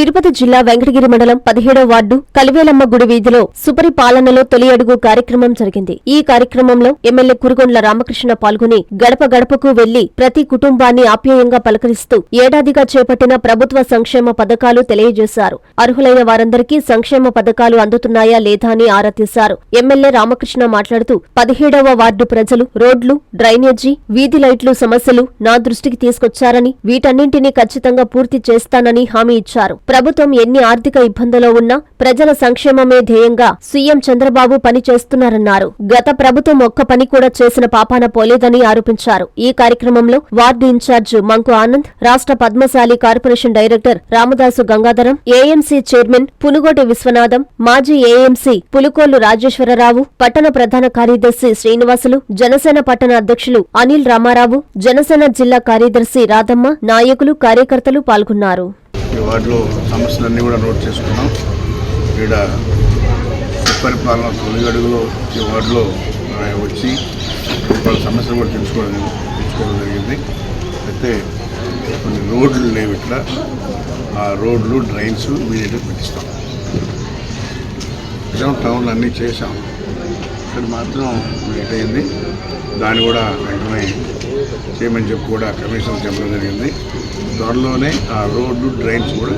తిరుపతి జిల్లా వెంకటగిరి మండలం పదిహేడవ వార్డు కలివేలమ్మ గుడి వీధిలో సుపరిపాలనలో తొలి అడుగు కార్యక్రమం జరిగింది. ఈ కార్యక్రమంలో ఎమ్మెల్యే కురుగొండ్ల రామకృష్ణ పాల్గొని గడప గడపకు వెళ్ళి ప్రతి కుటుంబాన్ని ఆప్యాయంగా పలకరిస్తూ ఏడాదిగా చేపట్టిన ప్రభుత్వ సంక్షేమ పథకాలు తెలియజేశారు. అర్హులైన వారందరికీ సంక్షేమ పథకాలు అందుతున్నాయా లేదా అని ఆరా తీశారు. ఎమ్మెల్యే రామకృష్ణ మాట్లాడుతూ పదిహేడవ వార్డు ప్రజలు రోడ్లు డ్రైనేజీ వీధి లైట్లు సమస్యలు నా దృష్టికి తీసుకొచ్చారని వీటన్నింటినీ ఖచ్చితంగా పూర్తి చేస్తానని హామీ ఇచ్చారు. ప్రభుత్వం ఎన్ని ఆర్థిక ఇబ్బందుల్లో ఉన్నా ప్రజల సంక్షేమమే ధ్యేయంగా సీఎం చంద్రబాబు పని చేస్తున్నారన్నారు గత ప్రభుత్వం ఒక్క పని కూడా చేసిన పాపాన పోలేదని ఆరోపించారు. ఈ కార్యక్రమంలో వార్డు ఇన్ఛార్జ్ మంకు ఆనంద్ రాష్ట్ర Padmashali corporation director Ramadasu Gangadharam AMC chairman Punugoti Vishwanatham మాజీ ఏఎంసీ పులుకోలు రాజేశ్వరరావు పట్టణ ప్రధాన కార్యదర్శి శ్రీనివాసులు జనసేన పట్టణ అధ్యక్షులు అనిల్ రామారావు జనసేన జిల్లా కార్యదర్శి రాధమ్మ నాయకులు కార్యకర్తలు పాల్గొన్నారు. ఈ వార్డులో సమస్యలన్నీ కూడా నోట్ చేసుకున్నాం. ఇక్కడ పరిపాలన తొలి అడుగులో ఈ వార్డులో వచ్చి వాళ్ళ సమస్యలు కూడా తెలుసుకోవడం తెలుసుకోవడం జరిగింది. అయితే కొన్ని రోడ్లు లేవు ఇట్లా ఆ రోడ్లు డ్రైన్స్ ఇమీడియట్గా పెట్టిస్తాం. టౌన్లు అన్నీ చేసాం ఇక్కడ మాత్రం లేట్ అయింది. దాన్ని కూడా వెంటనే చేయమని చెప్పి కూడా కమిషన్ చెప్పడం జరిగింది. త్వరలోనే ఆ రోడ్డు డ్రైన్స్ కూడా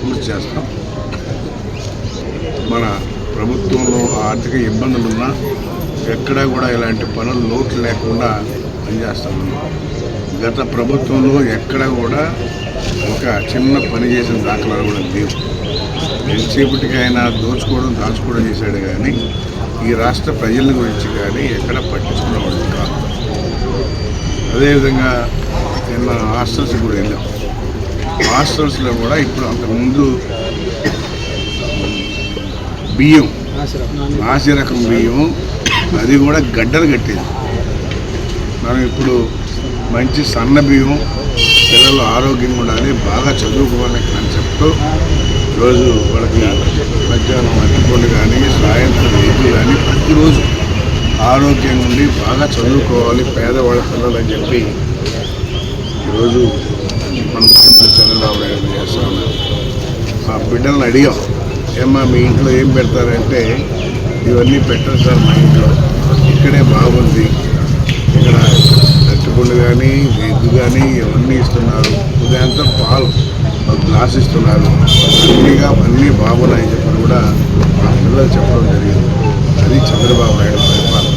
పూర్తి చేస్తాం. మన ప్రభుత్వంలో ఆర్థిక ఇబ్బందులు ఉన్నా ఎక్కడా కూడా ఇలాంటి పనులు లోటు లేకుండా పనిచేస్తాము గత ప్రభుత్వంలో ఎక్కడ కూడా ఒక చిన్న పని చేసిన దాఖలాలు కూడా లేవు. ఎంతసేపటికైనా దోచుకోవడం దాచుకోవడం చేశాడు కానీ ఈ రాష్ట్ర ప్రజల గురించి కానీ ఎక్కడ పట్టించుకునేవాడు కాదు. అదేవిధంగా నిన్న హాస్టల్స్ కూడా వెళ్ళాం. హాస్టల్స్లో కూడా ఇప్పుడు అంతకుముందు బియ్యం నాసి రకం బియ్యం అది కూడా గడ్డలు కట్టేది. మనం ఇప్పుడు మంచి సన్న బియ్యం పిల్లలు ఆరోగ్యంగా ఉండాలి బాగా చదువుకోవాలనే చెప్తూ రోజు వాళ్ళకి మధ్యాహ్నం అరటిపండు కానీ సాయంత్రం ఏది కానీ ప్రతిరోజు ఆరోగ్యంగా ఉండి బాగా చదువుకోవాలి పేదవాళ్ళ పిల్లలు అని చెప్పి ఈరోజు మన ముఖ్యమంత్రి చంద్రబాబు నాయుడు చేస్తా ఉన్నారు. ఆ బిడ్డలను అడిగాం ఏమ్మా మీ ఇంట్లో ఏం పెడతారంటే ఇవన్నీ పెట్టరు సార్ మా ఇంట్లో. ఇక్కడే బాగుంది. ఇక్కడ అరటిపండు కానీ ఎగ్గు కానీ ఇవన్నీ ఇస్తున్నారు. ఉదయంతో పాలు ఆశిస్తున్నారు. అన్నిగా ఇస్తున్నారు అన్నీ బాగున్నాయని చెప్పి కూడా మా పిల్లలు చెప్పడం జరిగింది. అది చంద్రబాబు నాయుడు పరిపాలన.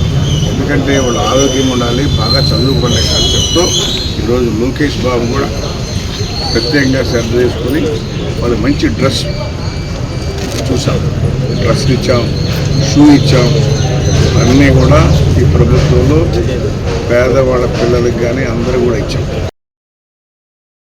ఎందుకంటే వాళ్ళు ఆరోగ్యం ఉండాలి బాగా చదువుకునే కాన్సెప్ట్తో ఈరోజు లోకేష్ బాబు కూడా ప్రత్యేకంగా శ్రద్ధ చేసుకుని వాళ్ళు మంచి డ్రెస్ చూసాం డ్రెస్ ఇచ్చాం షూ ఇచ్చాం. అన్నీ కూడా ఈ ప్రభుత్వంలో పేదవాళ్ళ పిల్లలకి కానీ అందరూ కూడా ఇచ్చాం.